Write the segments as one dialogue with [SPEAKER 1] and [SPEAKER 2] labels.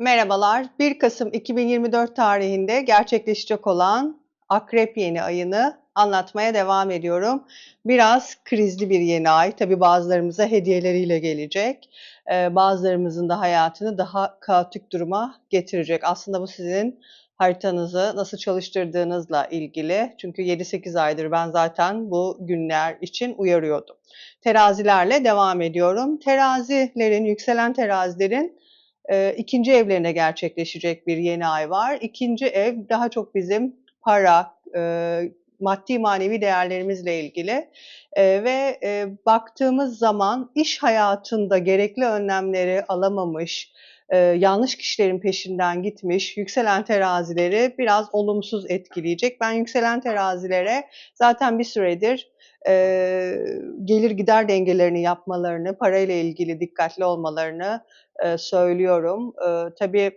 [SPEAKER 1] Merhabalar. 1 Kasım 2024 tarihinde gerçekleşecek olan Akrep yeni ayını anlatmaya devam ediyorum. Biraz krizli bir yeni ay. Tabi bazılarımıza hediyeleriyle gelecek. Ee, bazılarımızın da hayatını daha kaotik duruma getirecek. Aslında bu sizin haritanızı nasıl çalıştırdığınızla ilgili. Çünkü 7-8 aydır ben zaten bu günler için uyarıyordum. Terazilerle devam ediyorum. Terazilerin, yükselen terazilerin e, ikinci evlerine gerçekleşecek bir yeni ay var. İkinci ev daha çok bizim para, e, maddi manevi değerlerimizle ilgili e, ve e, baktığımız zaman iş hayatında gerekli önlemleri alamamış, e, yanlış kişilerin peşinden gitmiş yükselen terazileri biraz olumsuz etkileyecek. Ben yükselen terazilere zaten bir süredir e, gelir gider dengelerini yapmalarını, parayla ilgili dikkatli olmalarını e, söylüyorum. E, tabii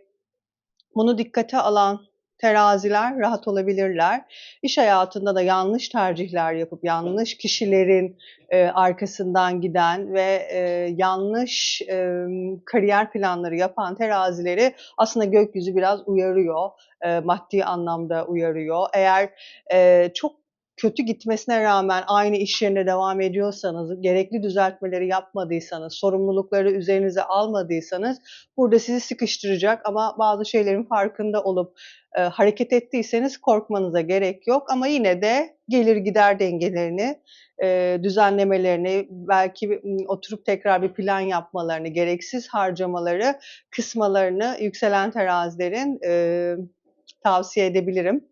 [SPEAKER 1] bunu dikkate alan teraziler rahat olabilirler. İş hayatında da yanlış tercihler yapıp yanlış kişilerin e, arkasından giden ve e, yanlış e, kariyer planları yapan terazileri aslında gökyüzü biraz uyarıyor. E, maddi anlamda uyarıyor. Eğer e, çok kötü gitmesine rağmen aynı iş yerine devam ediyorsanız, gerekli düzeltmeleri yapmadıysanız, sorumlulukları üzerinize almadıysanız burada sizi sıkıştıracak ama bazı şeylerin farkında olup e, hareket ettiyseniz korkmanıza gerek yok ama yine de gelir gider dengelerini e, düzenlemelerini, belki oturup tekrar bir plan yapmalarını, gereksiz harcamaları kısmalarını yükselen terazilerin e, tavsiye edebilirim.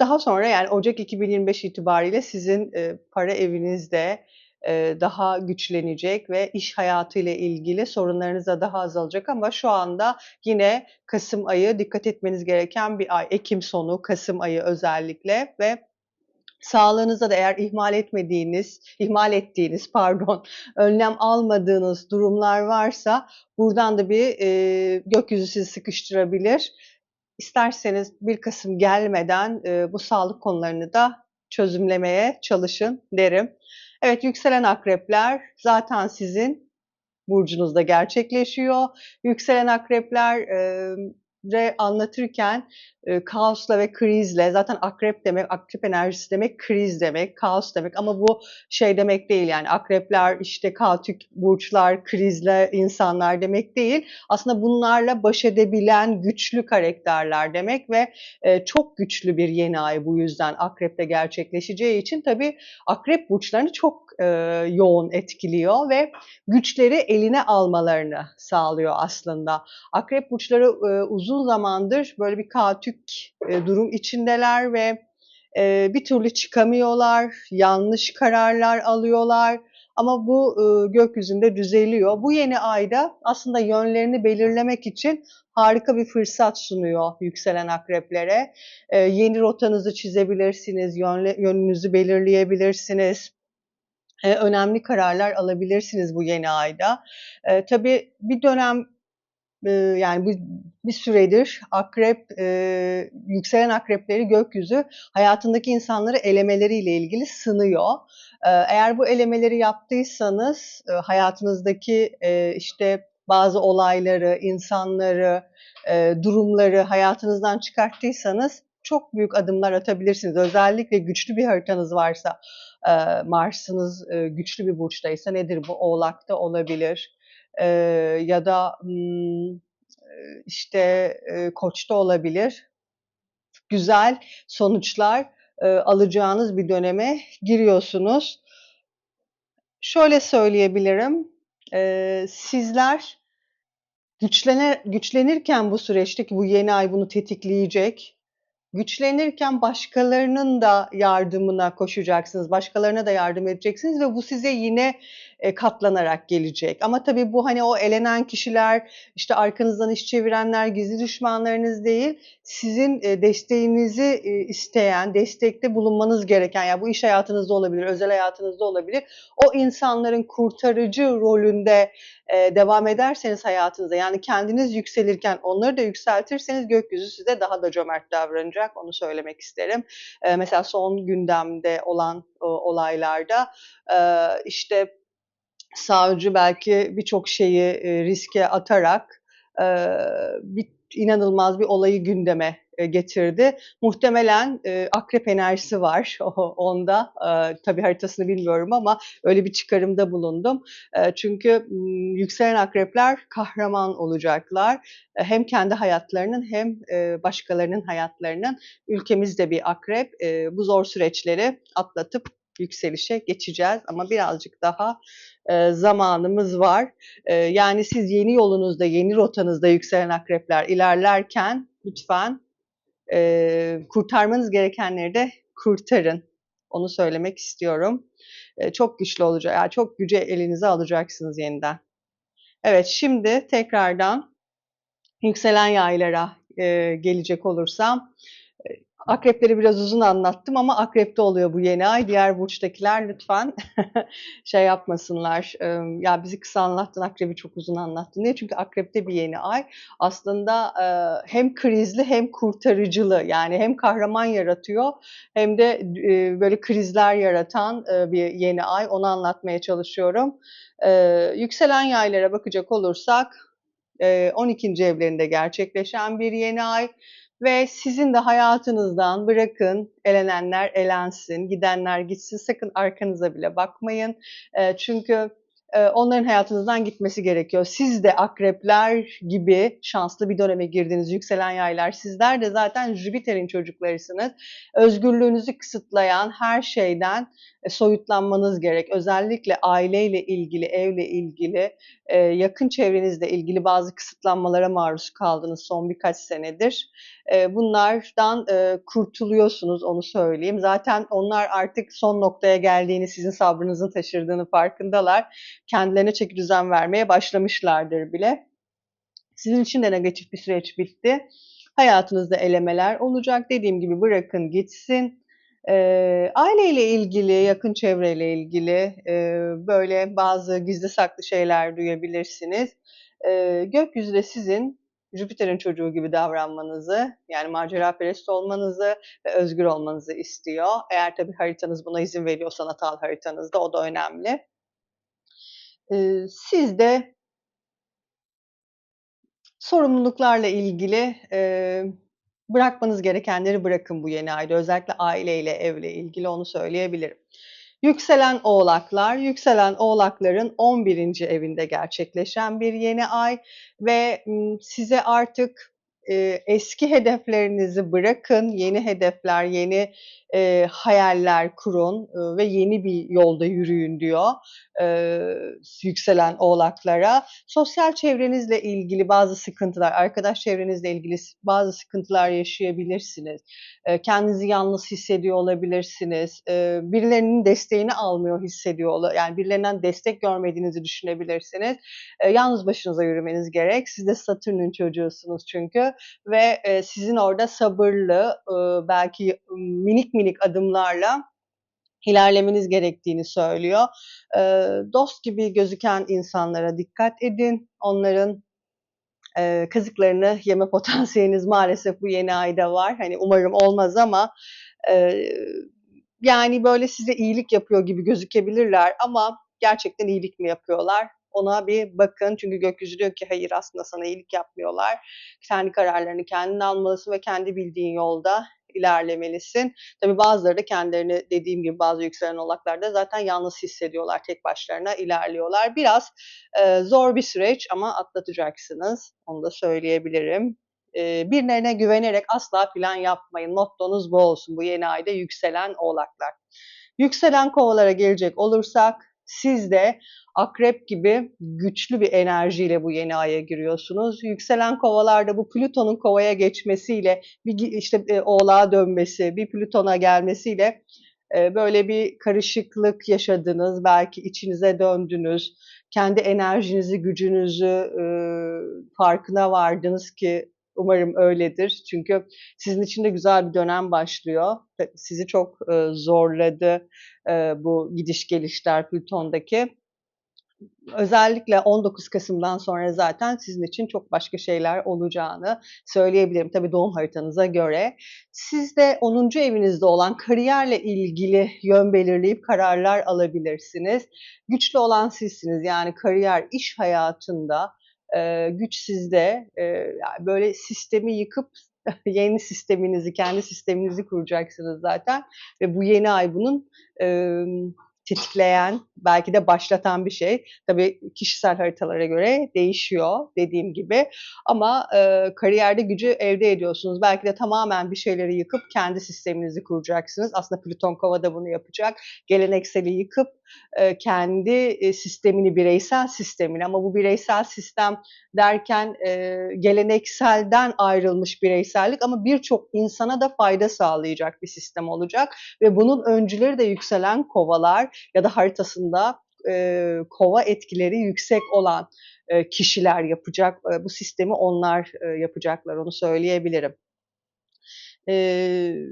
[SPEAKER 1] Daha sonra yani Ocak 2025 itibariyle sizin e, para evinizde e, daha güçlenecek ve iş hayatıyla ilgili sorunlarınız da daha azalacak ama şu anda yine Kasım ayı dikkat etmeniz gereken bir ay. Ekim sonu, Kasım ayı özellikle ve sağlığınızda da eğer ihmal etmediğiniz, ihmal ettiğiniz pardon, önlem almadığınız durumlar varsa buradan da bir e, gökyüzü sizi sıkıştırabilir İsterseniz 1 Kasım gelmeden e, bu sağlık konularını da çözümlemeye çalışın derim. Evet yükselen akrepler zaten sizin burcunuzda gerçekleşiyor. Yükselen akrepler e, anlatırken e, kaosla ve krizle zaten akrep demek, akrep enerjisi demek kriz demek, kaos demek ama bu şey demek değil yani akrepler işte kaotik burçlar, krizle insanlar demek değil. Aslında bunlarla baş edebilen güçlü karakterler demek ve e, çok güçlü bir yeni ay bu yüzden akrepte gerçekleşeceği için tabii akrep burçlarını çok e, yoğun etkiliyor ve güçleri eline almalarını sağlıyor aslında. Akrep burçları e, uzun zamandır böyle bir kaotik e, durum içindeler ve e, bir türlü çıkamıyorlar, yanlış kararlar alıyorlar. Ama bu e, gökyüzünde düzeliyor. Bu yeni ayda aslında yönlerini belirlemek için harika bir fırsat sunuyor yükselen akreplere. E, yeni rotanızı çizebilirsiniz, yönle, yönünüzü belirleyebilirsiniz e, önemli kararlar alabilirsiniz bu yeni ayda. E, tabii bir dönem e, yani bir, bir süredir akrep, e, yükselen akrepleri gökyüzü hayatındaki insanları elemeleriyle ilgili sınıyor. E, eğer bu elemeleri yaptıysanız e, hayatınızdaki e, işte bazı olayları, insanları, e, durumları hayatınızdan çıkarttıysanız çok büyük adımlar atabilirsiniz. Özellikle güçlü bir haritanız varsa e, Mars'ınız e, güçlü bir burçtaysa nedir bu? Oğlak'ta olabilir e, ya da hmm, işte e, Koç'ta olabilir. Güzel sonuçlar e, alacağınız bir döneme giriyorsunuz. Şöyle söyleyebilirim, e, sizler güçlenir, güçlenirken bu süreçte ki bu yeni ay bunu tetikleyecek, güçlenirken başkalarının da yardımına koşacaksınız. Başkalarına da yardım edeceksiniz ve bu size yine e, katlanarak gelecek. Ama tabii bu hani o elenen kişiler, işte arkanızdan iş çevirenler gizli düşmanlarınız değil. Sizin e, desteğinizi e, isteyen, destekte bulunmanız gereken, ya yani bu iş hayatınızda olabilir, özel hayatınızda olabilir. O insanların kurtarıcı rolünde devam ederseniz hayatınızda, yani kendiniz yükselirken onları da yükseltirseniz gökyüzü size daha da cömert davranacak. Onu söylemek isterim. Mesela son gündemde olan olaylarda işte savcı belki birçok şeyi riske atarak e, bir inanılmaz bir olayı gündeme e, getirdi. Muhtemelen e, akrep enerjisi var onda. E, tabii haritasını bilmiyorum ama öyle bir çıkarımda bulundum. E, çünkü yükselen akrepler kahraman olacaklar. E, hem kendi hayatlarının hem e, başkalarının hayatlarının. Ülkemiz de bir akrep. E, bu zor süreçleri atlatıp yükselişe geçeceğiz ama birazcık daha e, zamanımız var. E, yani siz yeni yolunuzda, yeni rotanızda yükselen akrepler ilerlerken lütfen e, kurtarmanız gerekenleri de kurtarın. Onu söylemek istiyorum. E, çok güçlü olacak, yani çok gücü elinize alacaksınız yeniden. Evet, şimdi tekrardan yükselen yaylara e, gelecek olursam, Akrepleri biraz uzun anlattım ama akrepte oluyor bu yeni ay. Diğer burçtakiler lütfen şey yapmasınlar. Ya bizi kısa anlattın, akrebi çok uzun anlattın diye. Çünkü akrepte bir yeni ay. Aslında hem krizli hem kurtarıcılı. Yani hem kahraman yaratıyor hem de böyle krizler yaratan bir yeni ay. Onu anlatmaya çalışıyorum. Yükselen yaylara bakacak olursak 12. evlerinde gerçekleşen bir yeni ay ve sizin de hayatınızdan bırakın elenenler elensin, gidenler gitsin. Sakın arkanıza bile bakmayın. Çünkü onların hayatınızdan gitmesi gerekiyor. Siz de akrepler gibi şanslı bir döneme girdiniz. Yükselen yaylar. Sizler de zaten Jüpiter'in çocuklarısınız. Özgürlüğünüzü kısıtlayan her şeyden soyutlanmanız gerek. Özellikle aileyle ilgili, evle ilgili, e, yakın çevrenizle ilgili bazı kısıtlanmalara maruz kaldınız son birkaç senedir. E, bunlardan kurtuluyorsunuz onu söyleyeyim. Zaten onlar artık son noktaya geldiğini, sizin sabrınızın taşırdığını farkındalar. Kendilerine çeki düzen vermeye başlamışlardır bile. Sizin için de negatif bir süreç bitti. Hayatınızda elemeler olacak. Dediğim gibi bırakın gitsin e, aileyle ilgili, yakın çevreyle ilgili e, böyle bazı gizli saklı şeyler duyabilirsiniz. E, gökyüzü sizin Jüpiter'in çocuğu gibi davranmanızı, yani macera perest olmanızı ve özgür olmanızı istiyor. Eğer tabii haritanız buna izin veriyorsa natal haritanızda o da önemli. E, siz de sorumluluklarla ilgili e, bırakmanız gerekenleri bırakın bu yeni ayda. Özellikle aileyle, evle ilgili onu söyleyebilirim. Yükselen oğlaklar, yükselen oğlakların 11. evinde gerçekleşen bir yeni ay ve size artık e, eski hedeflerinizi bırakın, yeni hedefler, yeni e, hayaller kurun e, ve yeni bir yolda yürüyün diyor e, yükselen oğlaklara. Sosyal çevrenizle ilgili bazı sıkıntılar, arkadaş çevrenizle ilgili bazı sıkıntılar yaşayabilirsiniz. E, kendinizi yalnız hissediyor olabilirsiniz. E, birilerinin desteğini almıyor hissediyor, yani birilerinden destek görmediğinizi düşünebilirsiniz. E, yalnız başınıza yürümeniz gerek. Siz de Satürn'ün çocuğusunuz çünkü ve e, sizin orada sabırlı, e, belki minik minik adımlarla ilerlemeniz gerektiğini söylüyor. E, dost gibi gözüken insanlara dikkat edin. Onların e, kazıklarını yeme potansiyeliniz maalesef bu yeni ayda var. Hani umarım olmaz ama yani böyle size iyilik yapıyor gibi gözükebilirler ama gerçekten iyilik mi yapıyorlar? Ona bir bakın çünkü gökyüzü diyor ki hayır aslında sana iyilik yapmıyorlar. Kendi kararlarını kendin almalısın ve kendi bildiğin yolda ilerlemelisin. Tabii bazıları da kendilerini dediğim gibi bazı yükselen oğlaklarda zaten yalnız hissediyorlar. Tek başlarına ilerliyorlar. Biraz e, zor bir süreç ama atlatacaksınız. Onu da söyleyebilirim. E, birilerine güvenerek asla plan yapmayın. Mottonuz bu olsun. Bu yeni ayda yükselen oğlaklar. Yükselen kovalara gelecek olursak siz de akrep gibi güçlü bir enerjiyle bu yeni aya giriyorsunuz. Yükselen kovalarda bu Plüton'un kovaya geçmesiyle bir işte e, oğlağa dönmesi, bir Plüton'a gelmesiyle e, böyle bir karışıklık yaşadınız. Belki içinize döndünüz. Kendi enerjinizi, gücünüzü farkına vardınız ki Umarım öyledir. Çünkü sizin için de güzel bir dönem başlıyor. Sizi çok e, zorladı e, bu gidiş gelişler Plüton'daki. Özellikle 19 Kasım'dan sonra zaten sizin için çok başka şeyler olacağını söyleyebilirim. Tabii doğum haritanıza göre. Siz de 10. evinizde olan kariyerle ilgili yön belirleyip kararlar alabilirsiniz. Güçlü olan sizsiniz. Yani kariyer, iş hayatında Eee, güç sizde. Yani böyle sistemi yıkıp yeni sisteminizi, kendi sisteminizi kuracaksınız zaten ve bu yeni ay bunun emm, tetikleyen, belki de başlatan bir şey. Tabii kişisel haritalara göre değişiyor dediğim gibi ama eee, kariyerde gücü elde ediyorsunuz. Belki de tamamen bir şeyleri yıkıp kendi sisteminizi kuracaksınız. Aslında Plüton Kova'da bunu yapacak. Gelenekseli yıkıp eee, kendi eee, sistemini, bireysel sistemini ama bu bireysel sistem derken eee, gelenekselden ayrılmış bireysellik ama birçok insana da fayda sağlayacak bir sistem olacak ve bunun öncüleri de yükselen kovalar ya da haritasında kova etkileri yüksek olan kişiler yapacak. Bu sistemi onlar yapacaklar, onu söyleyebilirim. Eee,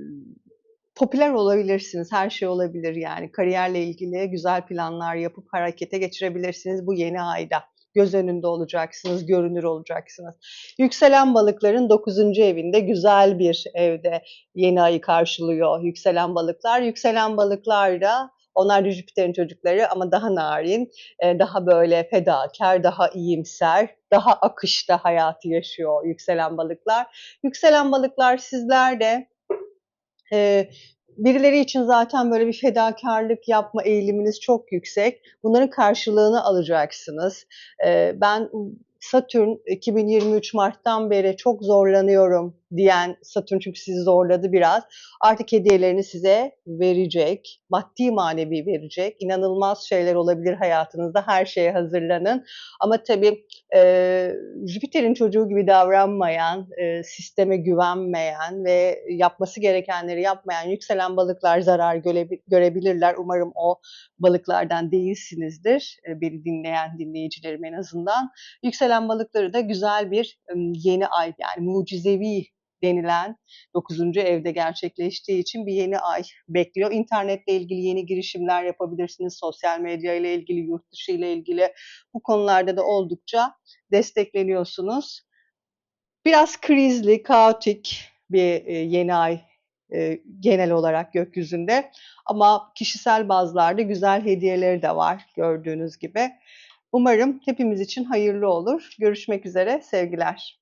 [SPEAKER 1] popüler olabilirsiniz, her şey olabilir yani. Kariyerle ilgili güzel planlar yapıp harekete geçirebilirsiniz bu yeni ayda. Göz önünde olacaksınız, görünür olacaksınız. Yükselen balıkların 9. evinde güzel bir evde yeni ayı karşılıyor yükselen balıklar. Yükselen balıklar da onlar da Jüpiter'in çocukları ama daha narin, eee, daha böyle fedakar, daha iyimser, daha akışta hayatı yaşıyor yükselen balıklar. Yükselen balıklar sizler de eee, birileri için zaten böyle bir fedakarlık yapma eğiliminiz çok yüksek. Bunların karşılığını alacaksınız. Eee, ben Satürn 2023 Mart'tan beri çok zorlanıyorum diyen Satürn çünkü sizi zorladı biraz. Artık hediyelerini size verecek. Maddi manevi verecek. İnanılmaz şeyler olabilir hayatınızda. Her şeye hazırlanın. Ama tabii eee, Jüpiter'in çocuğu gibi davranmayan, eee, sisteme güvenmeyen ve yapması gerekenleri yapmayan yükselen balıklar zarar görebi- görebilirler. Umarım o balıklardan değilsinizdir. Eee, beni dinleyen dinleyicilerim en azından. Yükselen balıkları da güzel bir ım, yeni ay yani mucizevi denilen 9. evde gerçekleştiği için bir yeni ay bekliyor. İnternetle ilgili yeni girişimler yapabilirsiniz. Sosyal medya ile ilgili, yurt dışı ile ilgili bu konularda da oldukça destekleniyorsunuz. Biraz krizli, kaotik bir e, yeni ay e, genel olarak gökyüzünde ama kişisel bazlarda güzel hediyeleri de var gördüğünüz gibi. Umarım hepimiz için hayırlı olur. Görüşmek üzere, sevgiler.